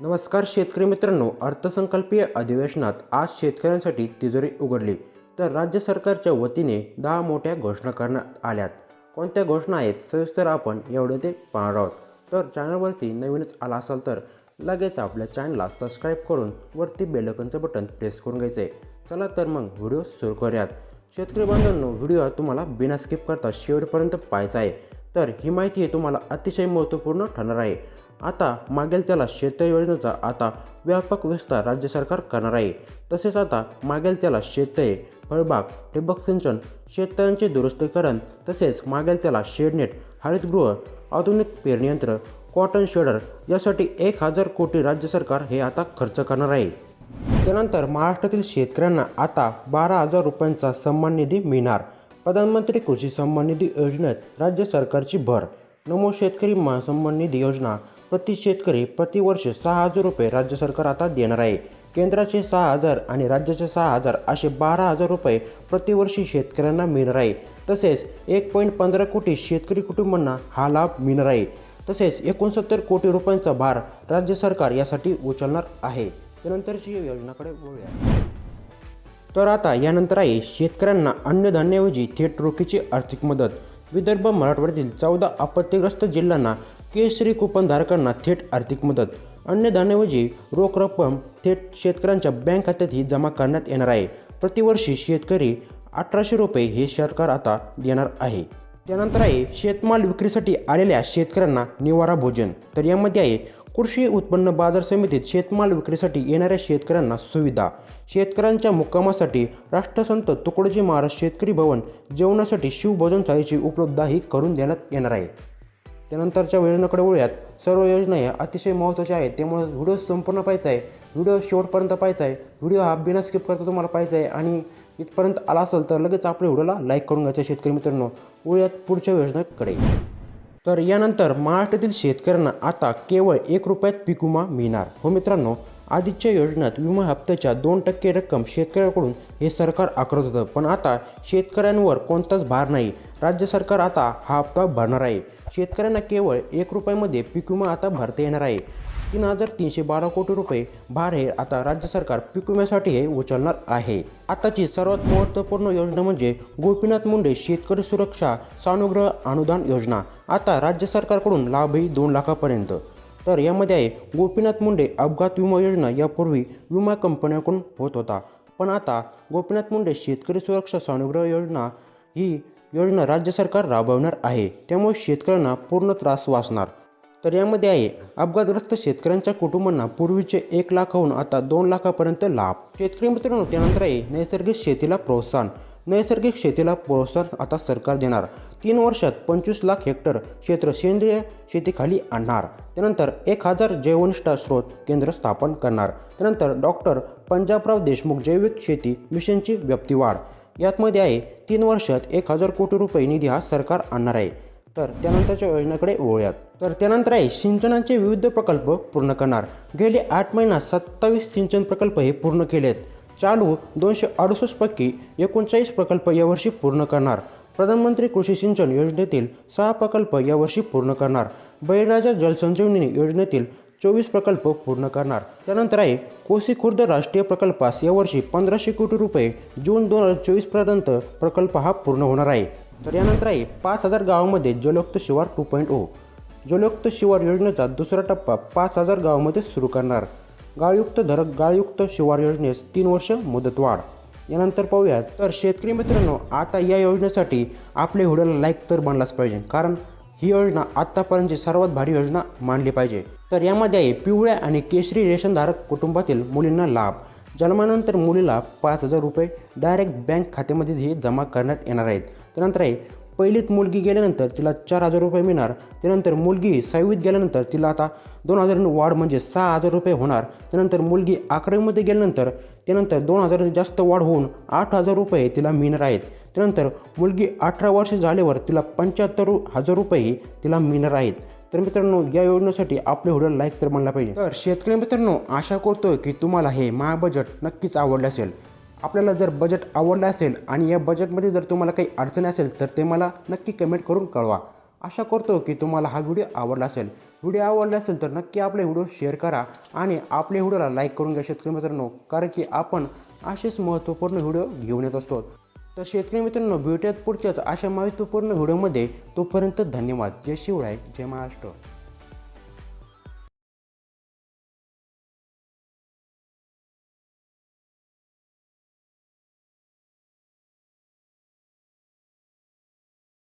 नमस्कार शेतकरी मित्रांनो अर्थसंकल्पीय अधिवेशनात आज शेतकऱ्यांसाठी तिजोरी उघडली. तर राज्य सरकारच्या वतीने दहा मोठ्या घोषणा करण्यात आल्यात. कोणत्या घोषणा आहेत सविस्तर आपण एवढे ते पाहणार आहोत. तर चॅनलवरती नवीनच आला असाल तर लगेच आपल्या चॅनलला सबस्क्राईब करून वरती बेलकनचं बटन प्रेस करून घ्यायचं आहे चला तर मग व्हिडिओ सुरू करूयात. शेतकरी बांधवांनो व्हिडिओ हा तुम्हाला बिना स्किप करता शेवटपर्यंत पाहायचा आहे. तर ही माहिती तुम्हाला अतिशय महत्त्वपूर्ण ठरणार आहे. आता मागेल त्याला शेततळे योजनेचा आता व्यापक विस्तार राज्य सरकार करणार आहे. तसेच आता मागेल त्याला शेततळे फळबाग ठिबक सिंचन शेततळ्यांचे दुरुस्तीकरण तसेच मागेल त्याला शेडनेट हरितगृह आधुनिक पेरणीयंत्र कॉटन शेडर यासाठी एक हजार कोटी राज्य सरकार हे आता खर्च करणार आहे. त्यानंतर महाराष्ट्रातील शेतकऱ्यांना आता बारा हजार रुपयांचा सन्मान निधी मिळणार. प्रधानमंत्री कृषी सन्मान निधी योजनेत राज्य सरकारची भर. नमो शेतकरी मा- सन्मान निधी योजना प्रति शेतकरी प्रतिवर्ष सहा हजार रुपये राज्य सरकार आता देणार आहे. केंद्राचे सहा हजार आणि राज्याचे सहा हजार असे बारा हजार रुपये प्रतिवर्षी शेतकऱ्यांना मिळणार आहे. तसेच एक पॉईंट पंधरा कोटी शेतकरी कुटुंबांना हा लाभ मिळणार आहे. तसेच एकोणसत्तर कोटी रुपयांचा भार राज्य सरकार यासाठी उचलणार आहे. त्यानंतरची योजनाकडे वळूया. तर आता यानंतर आहे शेतकऱ्यांना अन्नधान्याऐवजी थेट रोखीची आर्थिक मदत. विदर्भ मराठवाड्यातील चौदा आपत्तीग्रस्त जिल्ह्यांना केसरी कुपनधारकांना थेट आर्थिक मदत. अन्नधान्याऐवजी रोख रक्कम थेट शेतकऱ्यांच्या बँक खात्यातही जमा करण्यात येणार आहे. प्रतिवर्षी शेतकरी अठराशे रुपये हे सरकार आता देणार आहे. त्यानंतर आहे शेतमाल विक्रीसाठी आलेल्या शेतकऱ्यांना निवारा भोजन. तर यामध्ये आहे कृषी उत्पन्न बाजार समितीत शेतमाल विक्रीसाठी येणाऱ्या शेतकऱ्यांना सुविधा. शेतकऱ्यांच्या मुक्कामासाठी राष्ट्रसंत तुकडोजी महाराज शेतकरी भवन जेवणासाठी शिवभोजन थाळीची उपलब्धताही करून देण्यात येणार आहे. त्यानंतरच्या योजनेकडे वळूयात. सर्व योजना या अतिशय महत्त्वाच्या आहेत. त्यामुळे व्हिडिओ संपूर्ण पाहायचा आहे. व्हिडिओ शेवटपर्यंत पाहायचा आहे. व्हिडिओ हा बिना स्किप करता तुम्हाला पाहायचा आहे. आणि इथपर्यंत आला असेल तर लगेच आपल्या व्हिडिओला लाईक करून घ्यायचं शेतकरी मित्रांनो. वळूयात पुढच्या योजनेकडे. तर यानंतर महाराष्ट्रातील शेतकऱ्यांना आता केवळ एक रुपयात पीक विमा मिळणार. हो मित्रांनो आधीच्या योजनेत विमा हप्त्याच्या दोन टक्के रक्कम शेतकऱ्याकडून हे सरकार आकारत होतं. पण आता शेतकऱ्यांवर कोणताच भार नाही. राज्य सरकार आता हा हप्ता भरणार आहे. शेतकऱ्यांना केवळ एक रुपयामध्ये पीक विमा आता भरता येणार आहे. तीन हजार तीनशे बारा कोटी रुपये भार हे आता राज्य सरकार पीक विम्यासाठी हे उचलणार आहे. आताची सर्वात महत्त्वपूर्ण योजना म्हणजे गोपीनाथ मुंडे शेतकरी सुरक्षा सानुग्रह अनुदान योजना. आता राज्य सरकारकडून लाभही दोन लाखापर्यंत. तर यामध्ये आहे गोपीनाथ मुंडे अपघात विमा योजना यापूर्वी विमा कंपन्यांकडून होत होता. पण आता गोपीनाथ मुंडे शेतकरी सुरक्षा सानुग्रह योजना ही योजना राज्य सरकार राबवणार आहे. त्यामुळे शेतकऱ्यांना पूर्ण त्रास वाचणार. तर यामध्ये आहे अपघातग्रस्त शेतकऱ्यांच्या कुटुंबांना पूर्वीचे एक लाखाहून आता दोन लाखापर्यंत लाभ. शेतकरी मित्रांनो त्यानंतर आहे नैसर्गिक शेतीला प्रोत्साहन. नैसर्गिक शेतीला प्रोत्साहन आता सरकार देणार. तीन वर्षात पंचवीस लाख हेक्टर क्षेत्र सेंद्रिय शेतीखाली आणणार. त्यानंतर एक हजार जैवनिष्ठा स्रोत केंद्र स्थापन करणार. त्यानंतर डॉक्टर पंजाबराव देशमुख जैविक शेती मिशनची व्याप्ती वाढ. यातमध्ये आहे तीन वर्षात एक हजार कोटी रुपये निधी हा सरकार आणणार आहे. तर त्यानंतरच्या योजनेकडे वळूयात. तर त्यानंतर आहे सिंचनाचे विविध प्रकल्प पूर्ण करणार. गेले आठ महिन्यात सत्तावीस सिंचन प्रकल्प हे पूर्ण केलेत. चालू दोनशे अडुसष्टपैकी एकोणचाळीस प्रकल्प यावर्षी पूर्ण करणार. प्रधानमंत्री कृषी सिंचन योजनेतील सहा प्रकल्प यावर्षी पूर्ण करणार. बळीराजा जलसंजीवनी योजनेतील चोवीस प्रकल्प पूर्ण करणार. त्यानंतर आहे कोसी खुर्द राष्ट्रीय प्रकल्पास यावर्षी पंधराशे कोटी रुपये जून दोन हजार चोवीसपर्यंत प्रकल्प हा पूर्ण होणार आहे. तर यानंतर आहे पाच हजार गावामध्ये जलयुक्त शिवार टू पॉईंट ओ. जलयुक्त शिवार योजनेचा दुसरा टप्पा पाच हजार गावामध्ये सुरू करणार. गाळयुक्त धर गाळयुक्त शिवार योजनेस तीन वर्ष मुदतवाढ. यानंतर पाहूयात. तर शेतकरी मित्रांनो आता या योजनेसाठी आपल्या व्हिडिओला लाईक तर बनलाच पाहिजे. कारण ही योजना आत्तापर्यंतची सर्वात भारी योजना मानली पाहिजे. तर यामध्ये आहे पिवळ्या आणि केशरी रेशनधारक कुटुंबातील मुलींना लाभ. जन्मानंतर मुलीला पाच हजार रुपये डायरेक्ट बँक खात्यामध्ये हे जमा करण्यात येणार आहेत. त्यानंतर आहे पहिलीत मुलगी गेल्यानंतर तिला चार हजार रुपये मिळणार. त्यानंतर मुलगी सहावीत गेल्यानंतर तिला आता दोन हजारांनी वाढ म्हणजे सहा हजार रुपये होणार. त्यानंतर मुलगी अकरावीमध्ये गेल्यानंतर त्यानंतर दोन हजार जास्त वाढ होऊन आठ हजार रुपये तिला मिळणार आहेत. त्यानंतर मुलगी अठरा वर्ष झाल्यावर तिला पंच्याहत्तर हजार रुपये तिला मिळणार आहेत. तर मित्रांनो या योजनेसाठी आपल्या व्हिडिओ लाईक तर म्हणला पाहिजे. तर शेतकरी मित्रांनो आशा करतोय की तुम्हाला हे महाबजेट नक्कीच आवडलं असेल. आपल्याला जर बजेट आवडलं असेल आणि या बजेटमध्ये जर तुम्हाला काही अडचणी असेल तर ते मला नक्की कमेंट करून कळवा. आशा करतो की तुम्हाला हा व्हिडिओ आवडला असेल. व्हिडिओ आवडला असेल तर नक्की आपले व्हिडिओ शेअर करा आणि आपल्या व्हिडिओला लाईक करून घ्या शेतकरी मित्रांनो कारण की आपण असेच महत्त्वपूर्ण व्हिडिओ घेऊन येत असतो. तर शेतकरी मित्रांनो भेटूयात पुढच्याच अशा महत्त्वपूर्ण व्हिडिओमध्ये. तोपर्यंत धन्यवाद. जय शिवराय जय महाराष्ट्र.